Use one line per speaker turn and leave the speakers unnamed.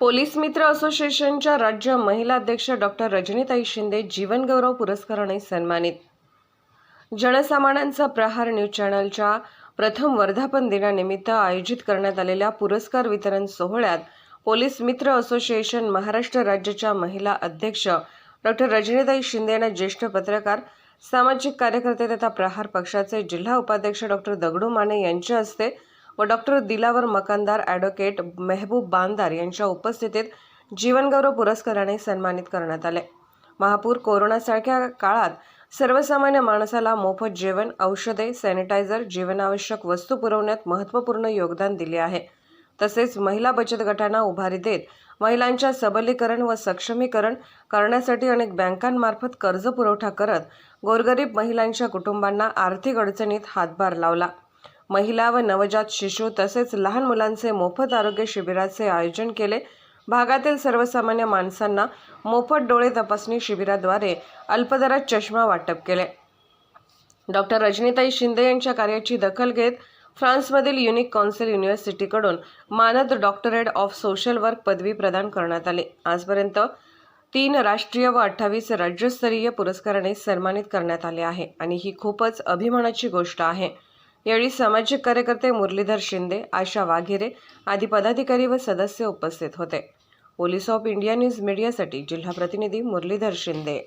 police मित्र असोसिएशनच्या राज्य महिला अध्यक्ष डॉक्टर रजनीताई शिंदे जीवनगौरव पुरस्काराने सन्मानित जनसामान्यांचा प्रहार न्यूज चॅनलच्या प्रथम वर्धापन दिनानिमित्त आयोजित करण्यात आलेल्या पुरस्कार वितरण सोहळ्यात पोलीस मित्र असोसिएशन महाराष्ट्र राज्याच्या महिला अध्यक्ष डॉक्टर रजनीताई शिंदे यांना ज्येष्ठ पत्रकार सामाजिक कार्यकर्ते तथा प्रहार पक्षाचे जिल्हा उपाध्यक्ष डॉक्टर दगडू माने यांच्या हस्ते व डॉक्टर दिलावर मकानदार ॲडव्होकेट मेहबूब बांदार यांच्या उपस्थितीत जीवनगौरव पुरस्काराने सन्मानित करण्यात आले महापूर कोरोनासारख्या काळात सर्वसामान्य माणसाला मोफत जेवण औषधे सॅनिटायझर जीवनावश्यक वस्तू पुरवण्यात महत्त्वपूर्ण योगदान दिले आहे तसेच महिला बचत गटांना उभारी देत महिलांच्या सबलीकरण व सक्षमीकरण करण्यासाठी अनेक बँकांमार्फत कर्ज पुरवठा करत गोरगरीब महिलांच्या कुटुंबांना आर्थिक अडचणीत हातभार लावला महिला व नवजात शिशू तसेच लहान मुलांचे मोफत आरोग्य शिबिराचे आयोजन केले भागातील सर्वसामान्य माणसांना मोफत डोळे तपासणी शिबिराद्वारे अल्पदरात चष्मा वाटप केले डॉक्टर रजनीताई शिंदे यांच्या कार्याची दखल घेत फ्रान्समधील युनिक कॉन्सिल युनिव्हर्सिटीकडून मानद डॉक्टरेट ऑफ सोशल वर्क पदवी प्रदान करण्यात आली आजपर्यंत तीन राष्ट्रीय व अठ्ठावीस राज्यस्तरीय पुरस्काराने सन्मानित करण्यात आले आहे आणि ही खूपच अभिमानाची गोष्ट आहे यावेळी सामाजिक कार्यकर्ते मुरलीधर शिंदे आशा वाघेरे आदी पदाधिकारी व सदस्य उपस्थित होते पोलीस ऑफ इंडिया न्यूज मीडियासाठी जिल्हा प्रतिनिधी मुरलीधर शिंदे